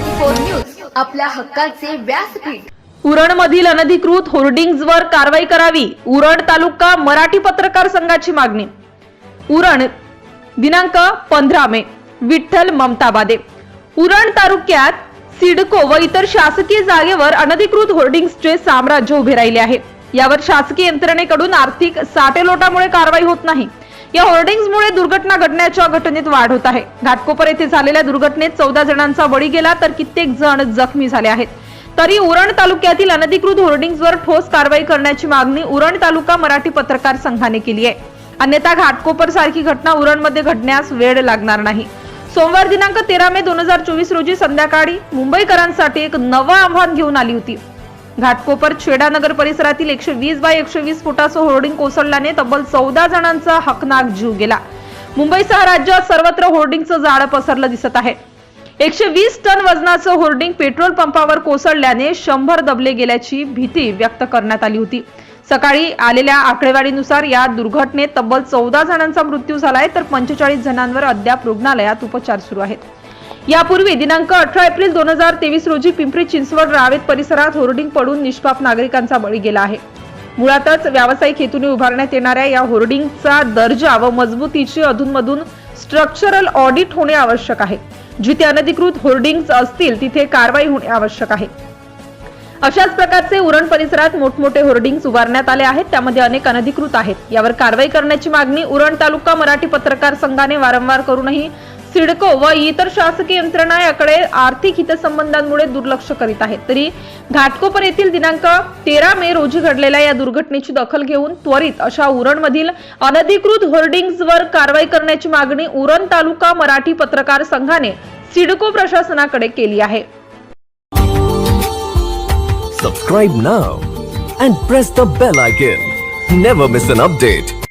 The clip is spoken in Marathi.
फोर न्यूज आपल्या हक्काचे व्यासपीठ. उरणमधील अनधिकृत होर्डिंग्जवर कारवाई करावी उरण तालुका मराठी पत्रकार संघाची मागणी. उरण दिनांक पंधरा मे विठ्ठल ममताबादे. उरण तालुक्यात सिडको व इतर शासकीय जागेवर अनधिकृत होर्डिंग्जचे साम्राज्य उभे राहिले आहे. यावर शासकीय यंत्रणेकडून आर्थिक साटेलोटामुळे कारवाई होत नाही. या होर्डिंग्जमुळे दुर्घटना घडण्याच्या घटनेत वाढ होत आहे. घाटकोपर येथे झालेल्या दुर्घटनेत चौदा जणांचा बळी गेला तर कित्येक जण जखमी झाले आहेत. तरी उरण तालुक्यातील अनधिकृत होर्डिंग्जवर ठोस कारवाई करण्याची मागणी उरण तालुका मराठी पत्रकार संघाने केली आहे. अन्यथा घाटकोपर सारखी घटना उरणमध्ये घडण्यास वेळ लागणार नाही. सोमवार दिनांक तेरा मे दोन हजार चोवीस रोजी संध्याकाळी मुंबईकरांसाठी एक नवं आव्हान घेऊन आली होती. घाटकोपर छेडा नगर परिसरातील एकशे वीस बाय एकशे वीस फुटाचं होर्डिंग कोसळल्याने तब्बल चौदा जणांचा हकनाक जीव गेला. मुंबईसह राज्यात सर्वत्र होर्डिंगचं जाळं पसरलं दिसत आहे. एकशे वीस टन वजनाचं होर्डिंग पेट्रोल पंपावर कोसळल्याने शंभर दबले गेल्याची भीती व्यक्त करण्यात आली होती. सकाळी आलेल्या आकडेवारीनुसार या दुर्घटनेत तब्बल चौदा जणांचा मृत्यू झालाय तर पंचेचाळीस जणांवर अद्याप रुग्णालयात उपचार सुरू आहेत. यापूर्वी दिनांक अठरा एप्रिल दोन हजार तेवीस रोजी पिंपरी चिंचवड रावेत परिसरात होर्डिंग पडून निष्पाप नागरिकांचा बळी गेला आहे. मुळातच व्यावसायिक हेतूने उभारण्यात येणाऱ्या या होर्डिंगचा दर्जा व मजबूतीची अधूनमधून स्ट्रक्चरल ऑडिट होणे आवश्यक आहे. जिथे अनधिकृत होर्डिंग्ज असतील तिथे कारवाई होणे आवश्यक आहे. अशाच प्रकारचे उरण परिसरात मोठमोठे होर्डिंग्स उभारण्यात आले आहेत. त्यामध्ये अनेक अनधिकृत आहेत. यावर कारवाई करण्याची मागणी उरण तालुका मराठी पत्रकार संघाने वारंवार करूनही सिडको व इतर शासकीय यंत्रणा याकडे आर्थिक हितसंबंधांमुळे दुर्लक्ष करीत आहेत. तरी घाटकोपर येथील दिनांक तेरा मे रोजी घडलेल्या या दुर्घटनेची दखल घेऊन त्वरित अशा उरणमधील अनधिकृत होर्डिंग्जवर कारवाई करण्याची मागणी उरण तालुका मराठी पत्रकार संघाने सिडको प्रशासनाकडे केली आहे. Subscribe now and press the bell icon never miss an update